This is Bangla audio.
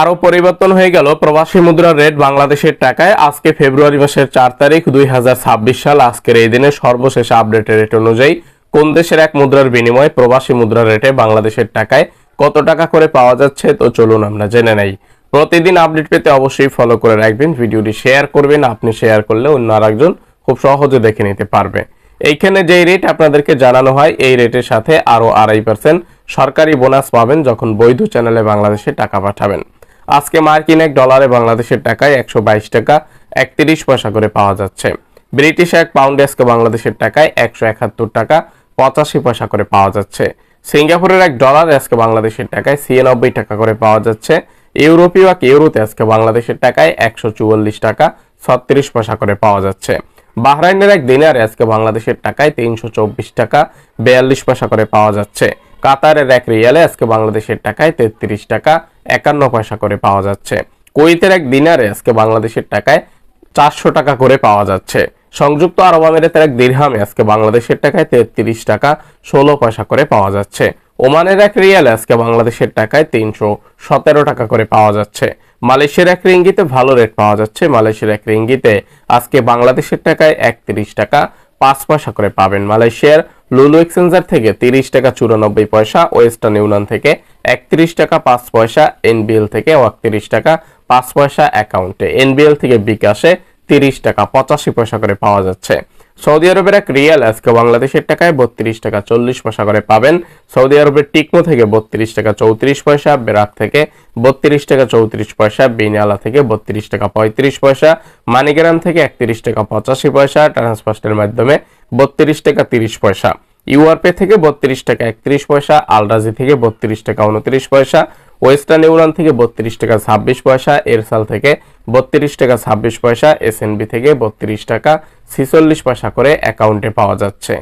আরও পরিবর্তন হয়ে গেল। প্রবাসী মুদ্রার রেট বাংলাদেশের টাকায় আজকে ফেব্রুয়ারি মাসের চার তারিখ দু হাজার ছাব্বিশ সাল। আজকের এই দিনের সর্বশেষ আপডেটের রেট অনুযায়ী কোন দেশের এক মুদ্রার বিনিময়ে প্রবাসী মুদ্রার রেটে বাংলাদেশের টাকায় কত টাকা করে পাওয়া যাচ্ছে? তো চলুন আমরা জেনে নেই। প্রতিদিন আপডেট পেতে অবশ্যই ফলো করে রাখবেন, ভিডিওটি শেয়ার করবেন, আপনি শেয়ার করলে অন্য আরেকজন খুব সহজে দেখে নিতে পারবে। এইখানে যে রেট আপনাদেরকে জানানো হয়, এই রেটের সাথে আরও আড়াই পার্সেন্ট সরকারি বোনাস পাবেন যখন বৈধ চ্যানেলে বাংলাদেশে টাকা পাঠাবেন। আজকে মার্কিন এক ডলারে বাংলাদেশের টাকায় একশো বাইশ টাকা, একত্রিশ পয়সা করে পাওয়া যাচ্ছে। ব্রিটিশ এক পাউন্ড আজকে বাংলাদেশের টাকায় একশো একাত্তর টাকা, পঁচাশি পয়সা করে পাওয়া যাচ্ছে। সিঙ্গাপুরের এক ডলার আজকে বাংলাদেশের টাকায় ছিয়ানব্বই টাকা করে পাওয়া যাচ্ছে। ইউরোপীয় এক ইউরোতে আজকে বাংলাদেশের টাকায় একশো চুয়াল্লিশ টাকা, ছত্রিশ পয়সা করে পাওয়া যাচ্ছে। বাহরাইনের এক দিনারে আজকে বাংলাদেশের টাকায় তিনশো চব্বিশ টাকা, বিয়াল্লিশ পয়সা করে পাওয়া যাচ্ছে। কাতারের এক রিয়ালে আজকে বাংলাদেশের টাকায় তেত্রিশ টাকা একান্ন পয়সা করে পাওয়া যাচ্ছে। কুয়েতের এক দিনারে আজকে বাংলাদেশের টাকায় চারশো টাকা করে পাওয়া যাচ্ছে। সংযুক্ত আরব আমিরাতের এক দিরহামে আজকে বাংলাদেশের টাকায় তেত্রিশ টাকা ষোলো পয়সা করে পাওয়া যাচ্ছে। ওমানের এক রিয়ালে আজকে বাংলাদেশের টাকায় তিনশো সতেরো টাকা করে পাওয়া যাচ্ছে। মালয়েশিয়ার এক রিঙ্গিতে ভালো রেট পাওয়া যাচ্ছে। মালয়েশিয়ার এক রিঙ্গিতে আজকে বাংলাদেশের টাকায় একত্রিশ টাকা পাঁচ পয়সা করে পাবেন মালয়েশিয়ার লুলু এক্সচেঞ্জার থেকে তিরিশ টাকা চুরানব্বই পয়সা, ওয়েস্টার্ন ইউনিয়ন থেকে একত্রিশ টাকা পাঁচ পয়সা, এনবিএল থেকে একত্রিশ টাকা পাঁচ পয়সা অ্যাকাউন্টে। এনবিএল থেকে বিকাশে তিরিশ টাকা পঁচাশি পয়সা করে পাওয়া যাচ্ছে। সৌদি আরবের এক রিয়াল আজকে বাংলাদেশের টাকায় বত্রিশ টাকা চল্লিশ পয়সা করে পাবেন। সৌদি আরবের টিকমো থেকে বত্রিশ টাকা চৌত্রিশ পয়সা বেরাক থেকে বত্রিশ টাকা চৌত্রিশ পয়সা, বিনিয়ালা থেকে বত্রিশ টাকা পঁয়ত্রিশ পয়সা, মানিগ্রাম থেকে একত্রিশ টাকা পঁচাশি পয়সা ট্রান্সফার্স্টের মাধ্যমে বত্রিশ টাকা তিরিশ পয়সা। ইউআরপে থেকে বত্রিশ টাকা একত্রিশ পয়সা, আলরাজি থেকে বত্রিশ টাকা উনত্রিশ পয়সা, ওয়েস্টার্ন ইউনিয়ন থেকে বত্রিশ টাকা ছাব্বিশ পয়সা, এরসাল থেকে বত্রিশ টাকা ছাব্বিশ পয়সা, এসএনবি থেকে বত্রিশ টাকা ছিচল্লিশ পয়সা করে অ্যাকাউন্টে পাওয়া যাচ্ছে।